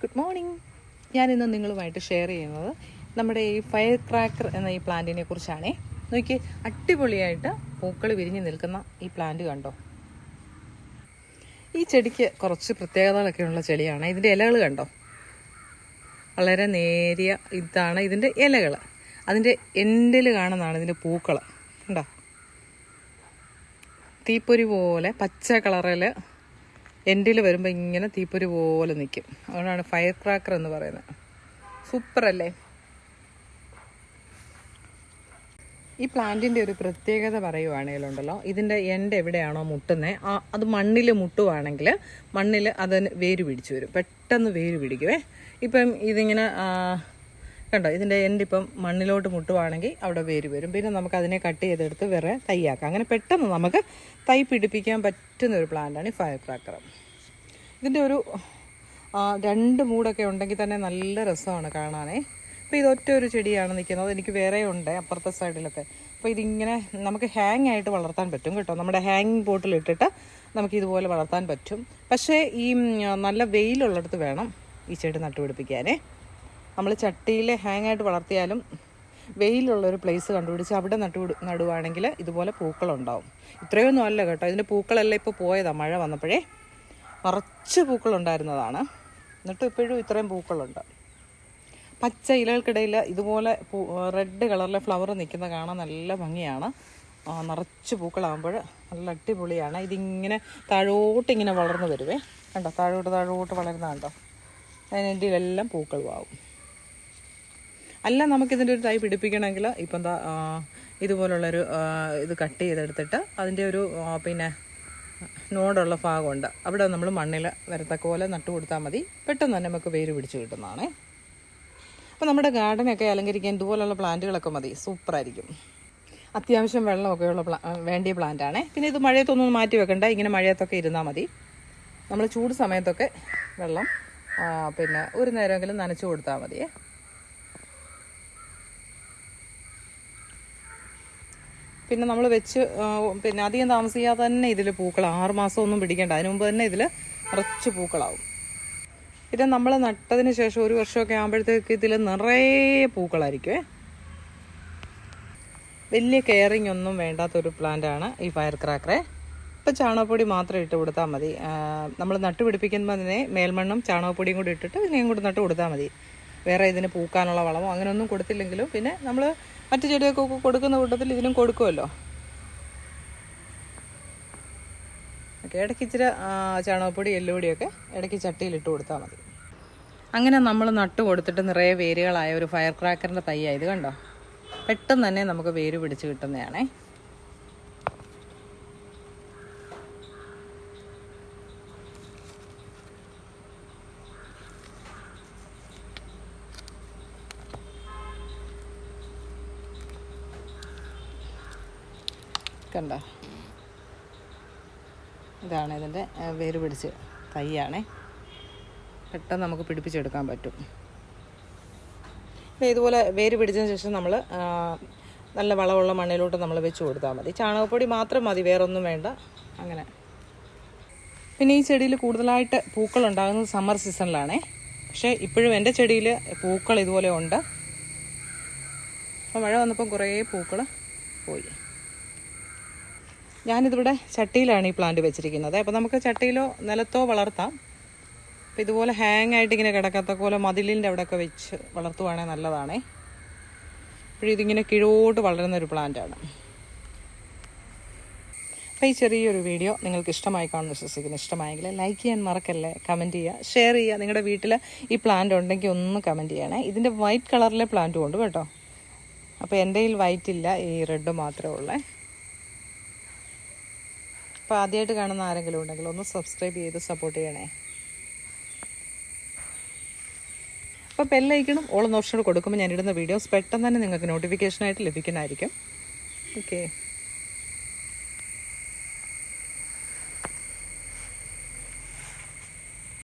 Good morning ഞാൻ ഇന്ന് നിങ്ങളുമായിട്ട് ഷെയർ ചെയ്യുന്നത് നമ്മുടെ ഈ ഫയർ ക്രാക്കർ എന്ന ഈ പ്ലാന്റിനെ കുറിച്ചാണേ. നോക്കി അടിപൊളിയായിട്ട് പൂക്കൾ വിരിഞ്ഞു നിൽക്കുന്ന ഈ പ്ലാന്റ് കണ്ടോ? ഈ ചെടിക്ക് കുറച്ച് പ്രത്യേകതകളൊക്കെ ഉള്ള ചെടിയാണ്. ഇതിന്റെ ഇലകൾ കണ്ടോ? വളരെ നേരിയ ഇതാണ് ഇതിന്റെ ഇലകൾ അതിന്റെ എൻഡിൽ കാണുന്നതാണ് ഇതിന്റെ പൂക്കൾ കണ്ടോ? തീപ്പൊരി പോലെ പച്ച കളറിൽ എൻഡിൽ വരുമ്പോൾ ഇങ്ങനെ തീപ്പൊരി പോലെ നിൽക്കും അതുകൊണ്ടാണ് ഫയർ ക്രാക്കർ എന്ന് പറയുന്നത് സൂപ്പർ അല്ലേ ഈ പ്ലാന്റിന്റെ ഒരു പ്രത്യേകത പറയുവാണെങ്കിലുണ്ടല്ലോ ഇതിന്റെ എൻഡ് എവിടെയാണോ മുട്ടുന്നത് അത് മണ്ണിൽ മുട്ടുവാണെങ്കിൽ മണ്ണിൽ അതിന് വേര് പിടിച്ചു വരും. പെട്ടെന്ന് വേര് പിടിക്കുവേ. ഇപ്പം ഇതിങ്ങനെ കണ്ടോ ഇതിന്റെ എന്റെ ഇപ്പം മണ്ണിലോട്ട് മുട്ടുവാണെങ്കിൽ അവിടെ വേര് വരും. പിന്നെ നമുക്ക് അതിനെ കട്ട് ചെയ്തെടുത്ത് വേറെ തൈയാക്കാം അങ്ങനെ പെട്ടെന്ന് നമുക്ക് തൈ പിടിപ്പിക്കാൻ പറ്റുന്ന ഒരു പ്ലാന്റാണ് ഈ ഫയർ ക്രാക്കർ ഇതിന്റെ ഒരു രണ്ട് മൂടൊക്കെ ഉണ്ടെങ്കിൽ തന്നെ നല്ല രസമാണ് കാണാനേ. അപ്പോൾ ഇതൊറ്റ ഒരു ചെടിയാണ് നിൽക്കുന്നത്. എനിക്ക് വേറെ ഉണ്ട് അപ്പുറത്തെ സൈഡിലൊക്കെ അപ്പോൾ ഇതിങ്ങനെ നമുക്ക് ഹാങ് ആയിട്ട് വളർത്താൻ പറ്റും കേട്ടോ. നമ്മുടെ ഹാങ്ങിങ് ബോട്ടിലിട്ടിട്ട് നമുക്ക് ഇതുപോലെ വളർത്താൻ പറ്റും. പക്ഷേ ഈ നല്ല വെയിലുള്ളിടത്ത് വേണം ഈ ചെടി നട്ടുപിടിപ്പിക്കാനേ. നമ്മൾ ചട്ടിയിൽ ഹാങ് ആയിട്ട് വളർത്തിയാലും വെയിലുള്ള ഒരു പ്ലേസ് കണ്ടുപിടിച്ച് അവിടെ നട്ടു നടുവാണെങ്കിൽ ഇതുപോലെ പൂക്കളുണ്ടാവും. ഇത്രയൊന്നും അല്ല കേട്ടോ. ഇതിന്റെ പൂക്കളെല്ലാം ഇപ്പോൾ പോയതാണ് മഴ വന്നപ്പോഴേ. നിറച്ച് പൂക്കളുണ്ടായിരുന്നതാണ്. എന്നിട്ട് ഇപ്പോഴും ഇത്രയും പൂക്കളുണ്ട്. പച്ച ഇലകൾക്കിടയിൽ ഇതുപോലെ പൂ റെഡ് കളറിലെ ഫ്ലവർ നിൽക്കുന്ന കാണാൻ നല്ല ഭംഗിയാണ്. നിറച്ച് പൂക്കളാകുമ്പോൾ നല്ല അടിപൊളിയാണ്. ഇതിങ്ങനെ താഴോട്ട് ഇങ്ങനെ വളർന്നു വരുവേ. കണ്ടോ? താഴോട്ട് താഴോട്ട് വളരുന്ന കണ്ടോ? അതിനെല്ലാം പൂക്കളും ആവും അല്ല നമുക്കിതിന്റെ ഒരു തൈ പിടിപ്പിക്കണമെങ്കിൽ ഇപ്പം എന്താ ഇതുപോലുള്ളൊരു ഇത് കട്ട് ചെയ്തെടുത്തിട്ട് അതിന്റെ ഒരു പിന്നെ നോടുള്ള ഭാഗമുണ്ട്. അവിടെ നമ്മൾ മണ്ണിൽ വരത്തക്ക പോലെ നട്ടു കൊടുത്താൽ മതി. പെട്ടെന്ന് തന്നെ നമുക്ക് വേര് പിടിച്ച് കിട്ടുന്നതാണേ. അപ്പോൾ നമ്മുടെ ഗാർഡനൊക്കെ അലങ്കരിക്കാൻ ഇതുപോലുള്ള പ്ലാന്റുകളൊക്കെ മതി. സൂപ്പറായിരിക്കും അത്യാവശ്യം വെള്ളമൊക്കെ ഉള്ള പ്ലാ വേണ്ടിയ പ്ലാന്റാണേ പിന്നെ ഇത് മഴയത്തൊന്നും മാറ്റി വെക്കണ്ട. ഇങ്ങനെ മഴയത്തൊക്കെ ഇരുന്നാൽ മതി. നമ്മൾ ചൂട് സമയത്തൊക്കെ വെള്ളം പിന്നെ ഒരു നേരമെങ്കിലും നനച്ചു കൊടുത്താൽ മതിയേ. പിന്നെ നമ്മൾ വെച്ച് പിന്നെ അധികം താമസിക്കാതെ തന്നെ ഇതിൽ പൂക്കൾ ആറ് മാസം ഒന്നും പിടിക്കേണ്ട. അതിന് മുമ്പ് തന്നെ ഇതിൽ നിറച്ച് പൂക്കളാവും. പിന്നെ നമ്മൾ നട്ടതിന് ശേഷം ഒരു വർഷമൊക്കെ ആകുമ്പോഴത്തേക്ക് ഇതിൽ നിറയെ പൂക്കളായിരിക്കുമേ വലിയ കെയറിങ് ഒന്നും വേണ്ടാത്തൊരു പ്ലാന്റാണ് ഈ ഫയർ ക്രാക്കറെ ഇപ്പം ചാണകപ്പൊടി മാത്രം ഇട്ട് കൊടുത്താൽ മതി. നമ്മൾ നട്ടുപിടിപ്പിക്കുമ്പോൾ അതിനെ മേൽമണ്ണും ചാണകപ്പൊടിയും കൂടി ഇട്ടിട്ട് ഇതിനെയും കൂടി നട്ട് കൊടുത്താൽ മതി. വേറെ ഇതിന് പൂക്കാനുള്ള വളമോ അങ്ങനെയൊന്നും കൊടുത്തില്ലെങ്കിലും പിന്നെ നമ്മൾ മറ്റു ചെടികൾക്കൊക്കെ കൊടുക്കുന്ന കൂട്ടത്തിൽ ഇതിനും കൊടുക്കുമല്ലോ. ഓക്കെ ഇടയ്ക്ക് ഇച്ചിരി ചാണകപ്പൊടി എല്ലുപൊടിയൊക്കെ ഇടയ്ക്ക് ചട്ടിയിലിട്ട് കൊടുത്താൽ മതി. അങ്ങനെ നമ്മൾ നട്ട് കൊടുത്തിട്ട് നിറയെ വേരുകളായ ഒരു ഫയർ ക്രാക്കറിന്റെ തയ്യായത് കണ്ടോ? പെട്ടെന്ന് തന്നെ നമുക്ക് വേര് പിടിച്ച് കിട്ടുന്നതാണേ. കണ്ടോ. ഇതാണ് ഇതിന്റെ വേര് പിടിച്ച് തൈയാണേ. പെട്ടെന്ന് നമുക്ക് പിടിപ്പിച്ചെടുക്കാൻ പറ്റും. പിന്നെ ഇതുപോലെ വേര് പിടിച്ചതിന് ശേഷം നമ്മൾ നല്ല വളമുള്ള മണ്ണിലോട്ട് നമ്മൾ വെച്ച് കൊടുത്താൽ മതി. ചാണകപ്പൊടി മാത്രം മതി വേറൊന്നും വേണ്ട. അങ്ങനെ. പിന്നെ ഈ ചെടിയിൽ കൂടുതലായിട്ട് പൂക്കൾ ഉണ്ടാകുന്നത് സമ്മർ സീസണിലാണേ. പക്ഷേ ഇപ്പോഴും എന്റെ ചെടിയിൽ പൂക്കൾ ഇതുപോലെ ഉണ്ട്. അപ്പോൾ മഴ വന്നപ്പോൾ കുറേ പൂക്കൾ പോയി. ഞാനിതിവിടെ ചട്ടിയിലാണ് ഈ പ്ലാന്റ് വെച്ചിരിക്കുന്നത്. അപ്പോൾ നമുക്ക് ചട്ടിയിലോ നിലത്തോ വളർത്താം. അപ്പോൾ ഇതുപോലെ ഹാങ് ആയിട്ട് ഇങ്ങനെ കിടക്കാത്ത പോലെ മതിലിന്റെ അവിടെയൊക്കെ വെച്ച് വളർത്തുവാണെങ്കിൽ നല്ലതാണേ. അപ്പോൾ ഇതിങ്ങനെ കിഴോട്ട് വളരുന്ന ഒരു പ്ലാന്റാണ് അപ്പോൾ ഈ ചെറിയൊരു വീഡിയോ നിങ്ങൾക്ക് ഇഷ്ടമായി കാണുമെന്ന് വിശ്വസിക്കുന്നു ഇഷ്ടമായെങ്കിൽ ലൈക്ക് ചെയ്യാൻ മറക്കല്ലേ കമന്റ് ചെയ്യുക. ഷെയർ ചെയ്യുക. നിങ്ങളുടെ വീട്ടിൽ ഈ പ്ലാന്റ് ഉണ്ടെങ്കിൽ ഒന്ന് കമന്റ് ചെയ്യണേ. ഇതിന്റെ വൈറ്റ് കളറിലെ പ്ലാന്റും ഉണ്ട് കേട്ടോ. അപ്പോൾ എന്റെ കയ്യിൽ വൈറ്റ് ഇല്ല ഈ റെഡ് മാത്രമേ ഉള്ളേ. അപ്പോൾ ആദ്യമായിട്ട് കാണുന്ന ആരെങ്കിലും ഉണ്ടെങ്കിൽ ഒന്ന് സബ്സ്ക്രൈബ് ചെയ്ത് സപ്പോർട്ട് ചെയ്യണേ. അപ്പോൾ ബെല്ലൈക്കണം ഓളം നോഷനോട് കൊടുക്കുമ്പോൾ ഞാനിടുന്ന വീഡിയോസ് പെട്ടെന്ന് തന്നെ നിങ്ങൾക്ക് നോട്ടിഫിക്കേഷനായിട്ട് ലഭിക്കുന്നതായിരിക്കും. ഓക്കെ